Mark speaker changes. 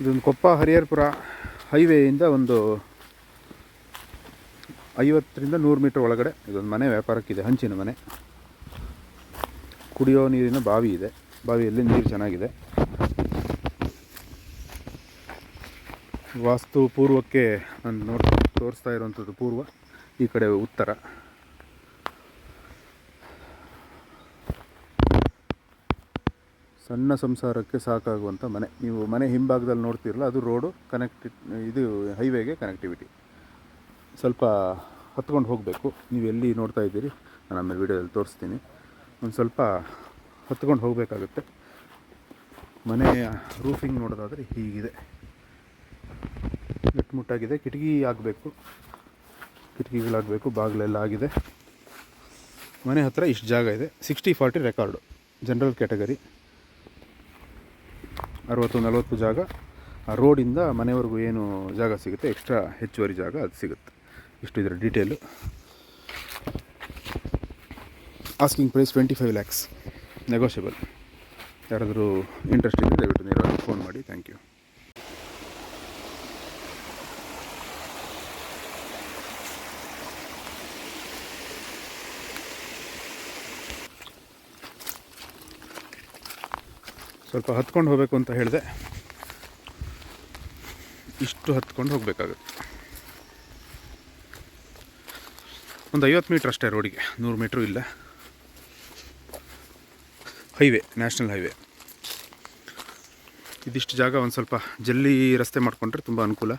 Speaker 1: ಇದೊಂದು ಕೊಪ್ಪ ಹರಿಹರಪುರ ಹೈವೇಯಿಂದ ಒಂದು ಐವತ್ತರಿಂದ ನೂರು ಮೀಟ್ರ್ ಒಳಗಡೆ ಇದೊಂದು ಮನೆ ವ್ಯಾಪಾರಕ್ಕಿದೆ, ಹಂಚಿನ ಮನೆ. ಕುಡಿಯೋ ನೀರಿನ ಬಾವಿ ಇದೆ. ಬಾವಿಯಲ್ಲಿ ನೀರು ಚೆನ್ನಾಗಿದೆ. ವಾಸ್ತು ಪೂರ್ವಕ್ಕೆ ನಾನು ನೋಡ್ತಾ ತೋರಿಸ್ತಾ ಇರುವಂಥದ್ದು ಪೂರ್ವ, ಈ ಕಡೆ ಉತ್ತರ. ಸಣ್ಣ ಸಂಸಾರಕ್ಕೆ ಸಾಕಾಗುವಂಥ ಮನೆ. ನೀವು ಮನೆ ಹಿಂಭಾಗದಲ್ಲಿ ನೋಡ್ತಿರಲ್ಲ, ಅದು ರೋಡು ಕನೆಕ್ಟಿ ಇದು ಹೈವೇಗೆ ಕನೆಕ್ಟಿವಿಟಿ ಸ್ವಲ್ಪ ಹತ್ಕೊಂಡು ಹೋಗಬೇಕು. ನೀವು ಎಲ್ಲಿ ನೋಡ್ತಾ ಇದ್ದೀರಿ? ನಾನು ಆಮೇಲೆ ವೀಡಿಯೋದಲ್ಲಿ ತೋರಿಸ್ತೀನಿ. ಒಂದು ಸ್ವಲ್ಪ ಹತ್ಕೊಂಡು ಹೋಗಬೇಕಾಗುತ್ತೆ. ಮನೆಯ ರೂಫಿಂಗ್ ನೋಡೋದಾದರೆ ಹೀಗಿದೆ. ಗಟ್ಟಿಮುಟ್ಟಾಗಿದೆ ಕಿಟಕಿ ಆಗಬೇಕು. ಕಿಟಕಿಗಳಾಗಬೇಕು. ಬಾಗಿಲೆಲ್ಲ ಆಗಿದೆ. ಮನೆ ಹತ್ತಿರ ಇಷ್ಟು ಜಾಗ ಇದೆ. Sixty forty record general category ಅರವತ್ತು ನಲವತ್ತು ಜಾಗ, ಆ ರೋಡಿಂದ ಮನೆವರೆಗೂ ಏನು ಜಾಗ ಸಿಗುತ್ತೆ ಎಕ್ಸ್ಟ್ರಾ ಹೆಚ್ಚುವರಿ ಜಾಗ ಅದು ಸಿಗುತ್ತೆ. ಇಷ್ಟು ಇದರ detail asking price twenty five lakhs negotiable ಯಾರಾದರೂ ಇಂಟ್ರೆಸ್ಟ್ ಇದ್ದರೆ ದಯವಿಟ್ಟು ನೇರವಾಗಿ ಫೋನ್ ಮಾಡಿ. ಥ್ಯಾಂಕ್ ಯು ಸ್ವಲ್ಪ ಹತ್ಕೊಂಡು ಹೋಗಬೇಕು ಅಂತ ಹೇಳಿದೆ. ಇಷ್ಟು ಹತ್ಕೊಂಡು ಹೋಗಬೇಕಾಗುತ್ತೆ. ಒಂದು ಐವತ್ತು ಮೀಟ್ರ್ ಅಷ್ಟೇ ರೋಡಿಗೆ, ನೂರು ಮೀಟ್ರು ಇಲ್ಲ. Highway, national highway. ಇದಿಷ್ಟು ಜಾಗ ಒಂದು ಸ್ವಲ್ಪ ಜಲ್ಲಿ ರಸ್ತೆ ಮಾಡಿಕೊಂಡ್ರೆ ತುಂಬ ಅನುಕೂಲ.